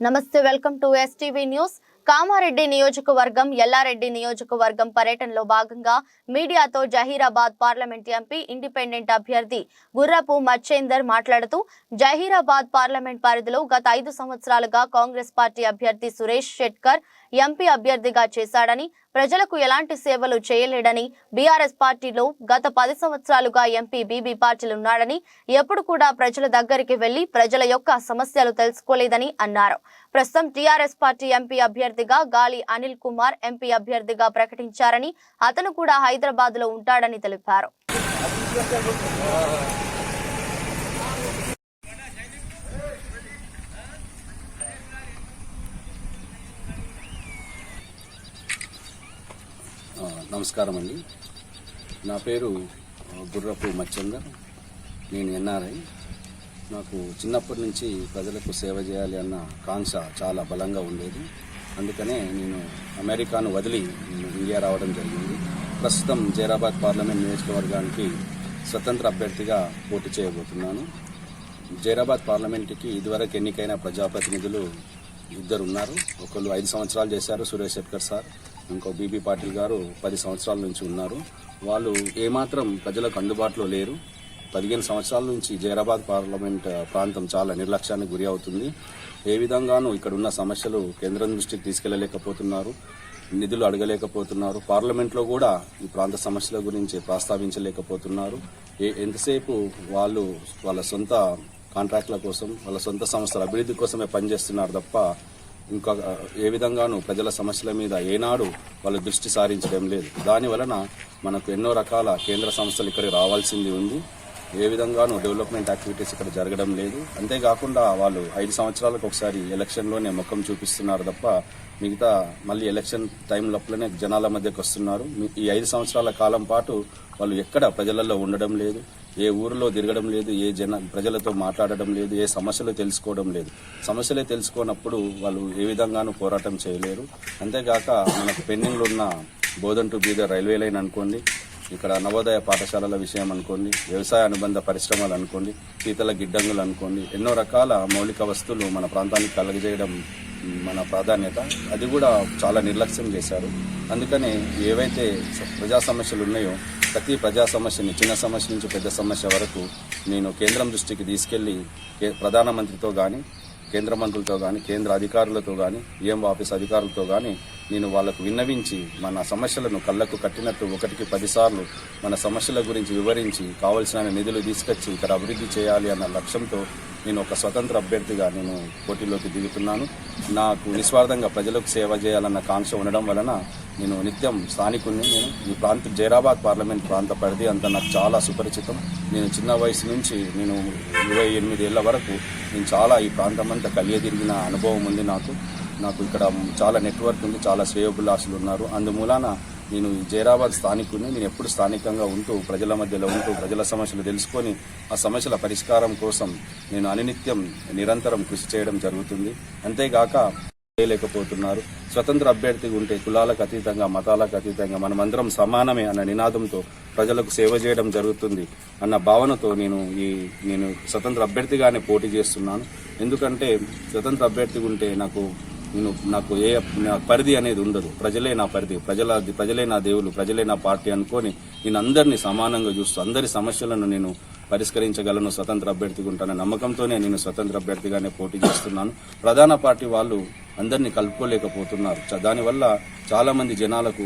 నమస్తే welcome to STV news. Kamareddy నియోజకవర్గం ఎల్లారెడ్డి నియోజకవర్గం పర్యటనలో భాగంగా మీడియాతో జహీరాబాద్ పార్లమెంట్ ఎంపీ ఇండిపెండెంట్ అభ్యర్థి గుర్రపు మచ్చేందర్ మాట్లాడుతూ జహీరాబాద్ పార్లమెంట్ పరిధిలో గత ఐదు సంవత్సరాలుగా కాంగ్రెస్ పార్టీ అభ్యర్థి సురేష్ షెట్కర్ ఎంపీ అభ్యర్థిగా చేశాడని ప్రజలకు ఎలాంటి సేవలు చేయలేడని బీఆర్ఎస్ పార్టీలో గత పది సంవత్సరాలుగా ఎంపీ బీబీ పాటిల్ ఉన్నాడని ఎప్పుడు కూడా ప్రజల దగ్గరికి వెళ్ళి ప్రజల యొక్క సమస్యలు తెలుసుకోలేదని అన్నారు. ప్రస్తుతం టీఆర్ఎస్ పార్టీ ఎంపీ అభ్యర్థిగా గాలి అనిల్ కుమార్ ఎంపీ అభ్యర్థిగా ప్రకటించారని అతను కూడా హైదరాబాద్లో ఉంటాడని తెలిపారు. నమస్కారం అండి నా పేరు గుర్రపు మచ్చందర్ నేను ఎన్ఆర్ఐ. నాకు చిన్నప్పటి నుంచి ప్రజలకు సేవ చేయాలి అన్న కాంక్ష చాలా బలంగా ఉండేది. అందుకనే నేను అమెరికాను వదిలి నేను ఇండియా రావడం జరిగింది. ప్రస్తుతం జైరాబాద్ పార్లమెంట్ నియోజకవర్గానికి స్వతంత్ర అభ్యర్థిగా పోటీ చేయబోతున్నాను. జైరాబాద్ పార్లమెంట్కి ఇదివరకు ఎన్నికైన ప్రజాప్రతినిధులు ఇద్దరు ఉన్నారు ఒకళ్ళు ఐదు సంవత్సరాలు చేశారు సురేష్ శెట్కర్ సార్. ఇంకో బీబీ పాటిల్ గారు పది సంవత్సరాల నుంచి ఉన్నారు. వాళ్ళు ఏమాత్రం ప్రజలకు అందుబాటులో లేరు. పదిహేను సంవత్సరాల నుంచి జైరాబాద్ పార్లమెంట్ ప్రాంతం చాలా నిర్లక్ష్యానికి గురి అవుతుంది. ఏ విధంగానూ ఇక్కడ ఉన్న సమస్యలు కేంద్రం దృష్టికి తీసుకెళ్ళలేకపోతున్నారు. నిధులు అడగలేకపోతున్నారు. పార్లమెంట్లో కూడా ఈ ప్రాంత సమస్యల గురించి ప్రస్తావించలేకపోతున్నారు. ఏ ఎంతసేపు వాళ్ళు వాళ్ళ సొంత కాంట్రాక్ట్ల కోసం వాళ్ళ సొంత సంస్థల అభివృద్ధి కోసమే పనిచేస్తున్నారు తప్ప ఇంకా ఏ విధంగానూ ప్రజల సమస్యల మీద ఏనాడు వాళ్ళు దృష్టి సారించడం లేదు. దాని వలన మనకు ఎన్నో రకాల కేంద్ర సంస్థలు ఇక్కడికి రావాల్సింది ఉంది. ఏ విధంగానూ డెవలప్మెంట్ యాక్టివిటీస్ ఇక్కడ జరగడం లేదు. అంతేకాకుండా వాళ్ళు ఐదు సంవత్సరాలకు ఒకసారి ఎలక్షన్లోనే ముఖం చూపిస్తున్నారు తప్ప మిగతా మళ్ళీ ఎలక్షన్ టైం లోపలనే జనాల మధ్యకు వస్తున్నారు. ఈ ఐదు సంవత్సరాల కాలం పాటు వాళ్ళు ఎక్కడ ప్రజలలో ఉండడం లేదు ఏ ఊరిలో తిరగడం లేదు ఏ జన ప్రజలతో మాట్లాడడం లేదు ఏ సమస్యలు తెలుసుకోవడం లేదు. సమస్యలే తెలుసుకోనప్పుడు వాళ్ళు ఏ విధంగానూ పోరాటం చేయలేరు. అంతేగాక మనకు పెండింగ్లో ఉన్న Bodhan to Bidar railway line అనుకోండి ఇక్కడ నవోదయ పాఠశాలల విషయం అనుకోండి వ్యవసాయ అనుబంధ పరిశ్రమలు అనుకోండి శీతల గిడ్డంగులు అనుకోండి ఎన్నో రకాల మౌలిక వస్తువులు మన ప్రాంతానికి కలగజేయడం మన ప్రాధాన్యత అది కూడా చాలా నిర్లక్ష్యం చేశారు. అందుకనే ఏవైతే ప్రజా సమస్యలు ఉన్నాయో ప్రతి ప్రజా సమస్యని చిన్న సమస్య నుంచి పెద్ద సమస్య వరకు నేను కేంద్రం దృష్టికి తీసుకెళ్ళి ప్రధానమంత్రితో కానీ కేంద్ర మంత్రులతో కానీ కేంద్ర అధికారులతో కానీ ఏం ఆఫీస్ అధికారులతో కానీ నేను వాళ్ళకు విన్నవించి మన సమస్యలను కళ్ళకు కట్టినట్టు ఒకటికి పదిసార్లు మన సమస్యల గురించి వివరించి కావలసిన నిధులు తీసుకొచ్చి ఇక్కడ అభివృద్ధి చేయాలి అన్న లక్ష్యంతో నేను ఒక స్వతంత్ర అభ్యర్థిగా నేను పోటీలోకి దిగుతున్నాను. నాకు నిస్వార్థంగా ప్రజలకు సేవ చేయాలన్న కాంక్ష ఉండడం వలన నేను నిత్యం స్థానికుడిని నేను ఈ ప్రాంత జైరాబాద్ పార్లమెంట్ ప్రాంత పరిధి అంతా నాకు చాలా సుపరిచితం. నేను చిన్న వయసు నుంచి నేను ఇరవై ఎనిమిది ఏళ్ళ వరకు నేను చాలా ఈ ప్రాంతం అంతా కలియదిరిగిన అనుభవం ఉంది నాకు. నాకు ఇక్కడ చాలా నెట్వర్క్ ఉంది చాలా శ్రేయోభిలాషులు ఉన్నారు. అందుమూలాన నేను జైరాబాద్ స్థానికుడిని నేను ఎప్పుడు స్థానికంగా ఉంటూ ప్రజల మధ్యలో ఉంటూ ప్రజల సమస్యలు తెలుసుకొని ఆ సమస్యల పరిష్కారం కోసం నేను అనినిత్యం నిరంతరం కృషి చేయడం జరుగుతుంది. అంతేగాక చేయలేకపోతున్నారు. స్వతంత్ర అభ్యర్థి ఉంటే కులాలకు అతీతంగా మతాలకు అతీతంగా మనమందరం సమానమే అన్న నినాదంతో ప్రజలకు సేవ చేయడం జరుగుతుంది అన్న భావనతో నేను ఈ నేను స్వతంత్ర అభ్యర్థిగానే పోటీ చేస్తున్నాను. ఎందుకంటే స్వతంత్ర అభ్యర్థి ఉంటే నాకు నేను నాకు ఏ నా పరిధి అనేది ఉండదు. ప్రజలే నా పరిధి. ప్రజల ప్రజలే నా దేవులు. ప్రజలే నా పార్టీ అనుకొని నేను అందరినీ సమానంగా చూస్తూ అందరి సమస్యలను నేను పరిష్కరించగలను స్వతంత్ర అభ్యర్థిగా ఉంటాను నమ్మకంతోనే నేను స్వతంత్ర అభ్యర్థిగానే పోటీ చేస్తున్నాను. ప్రధాన పార్టీ వాళ్ళు అందరినీ కలుపుకోలేకపోతున్నారు. చ- దానివల్ల చాలా మంది జనాలకు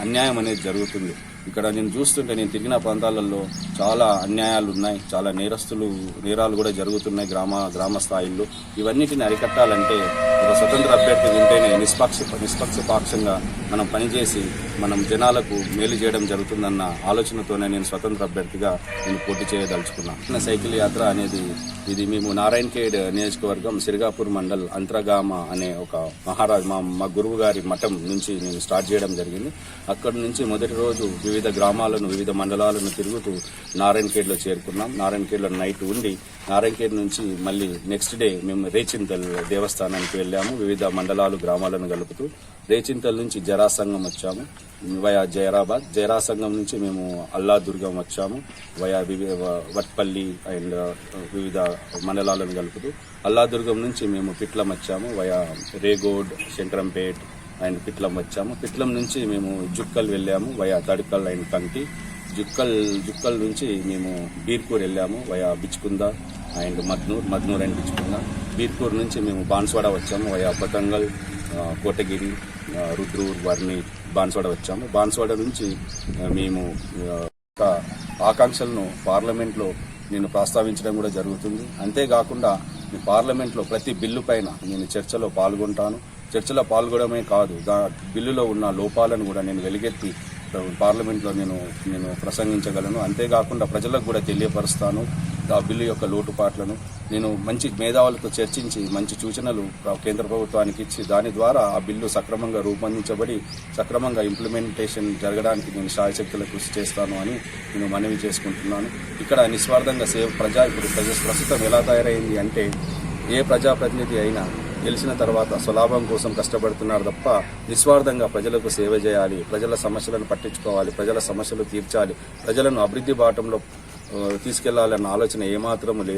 అన్యాయం అనేది జరుగుతుంది. ఇక్కడ నేను చూస్తుంటే నేను తిరిగిన ప్రాంతాలలో చాలా అన్యాయాలు ఉన్నాయి చాలా నేరస్తులు నేరాలు కూడా జరుగుతున్నాయి గ్రామ గ్రామ స్థాయిల్లో ఇవన్నిటిని అరికట్టాలంటే ఒక స్వతంత్ర అభ్యర్థి ఉంటేనే నిష్పక్ష నిష్పక్షపాక్షంగా మనం పనిచేసి మనం జనాలకు మేలు చేయడం జరుగుతుందన్న ఆలోచనతోనే నేను స్వతంత్ర అభ్యర్థిగా నేను పోటీ చేయదలుచుకున్నాను నా సైకిల్ యాత్ర అనేది ఇది మేము నారాయణఖేడ్ నియోజకవర్గం సిరిగాపూర్ మండల్ అంతర్గామ అనే ఒక మహారాజ్ మా మా గురువు గారి మఠం నుంచి నేను స్టార్ట్ చేయడం జరిగింది. అక్కడి నుంచి మొదటి రోజు వివిధ వివిధ గ్రామాలను వివిధ మండలాలను తిరుగుతూ నారాయణఖేడ్లో చేరుకున్నాం. నారాయణఖేడ్లో నైట్ ఉండి నారాయణఖేడ్ నుంచి మళ్ళీ నెక్స్ట్ డే మేము రేచింతల్ దేవస్థానానికి వెళ్ళాము. వివిధ మండలాలు గ్రామాలను కలుపుతూ రేచింతల నుంచి జరాసంగం వచ్చాము. వయా జైరాబాద్ జైరాసంగం నుంచి మేము అల్లాదుర్గం వచ్చాము. వయా వట్పల్లి అండ్ వివిధ మండలాలను కలుపుతూ అల్లాదుర్గం నుంచి మేము పిట్లం వచ్చాము. వయా రేగోడ్ శంకరంపేట్ అండ్ పిట్లం వచ్చాము. పిట్లం నుంచి మేము జుక్కల్ వెళ్ళాము వయా తడికల్ అండ్ కంటి. జుక్కల్ జుక్కల్ నుంచి మేము బీర్పూర్ వెళ్ళాము via Bichkunda and Madnoor Madnoor and Bichkunda Beerpur నుంచి మేము బాన్స్వాడ వచ్చాము వయా పతంగల్ కోటగిరి రుద్రూర్ వర్ణి బాన్స్వాడ వచ్చాము. బాన్స్వాడ నుంచి మేము ఒక ఆకాంక్షలను పార్లమెంట్లో నేను ప్రస్తావించడం కూడా జరుగుతుంది. అంతేకాకుండా ఈ పార్లమెంట్లో ప్రతి బిల్లు పైన నేను చర్చలో పాల్గొంటాను. చర్చలో పాల్గొనడమే కాదు దా బిల్లులో ఉన్న లోపాలను కూడా నేను వెలుగెత్తి పార్లమెంట్లో నేను నేను ప్రసంగించగలను. అంతేకాకుండా ప్రజలకు కూడా తెలియపరుస్తాను ఆ బిల్లు యొక్క లోటుపాట్లను. నేను మంచి మేధావులతో చర్చించి మంచి సూచనలు కేంద్ర ప్రభుత్వానికి ఇచ్చి దాని ద్వారా ఆ బిల్లు సక్రమంగా రూపొందించబడి సక్రమంగా ఇంప్లిమెంటేషన్ జరగడానికి నేను శాయశక్తుల కృషి చేస్తాను అని నేను మనవి చేసుకుంటున్నాను. ఇక్కడ నిస్వార్థంగా సేవ ప్రజా ఇప్పుడు ప్రజ ప్రస్తుతం ఎలా తయారైంది అంటే ఏ ప్రజాప్రతినిధి అయినా గెలిచిన తర్వాత స్వలాభం కోసం కష్టపడుతున్నారు తప్ప నిస్వార్థంగా ప్రజలకు సేవ చేయాలి ప్రజల సమస్యలను పట్టించుకోవాలి ప్రజల సమస్యలు తీర్చాలి ప్రజలను అభివృద్ధి బాటంలో తీసుకెళ్ళాలన్న ఆలోచన ఏమాత్రం లేదు.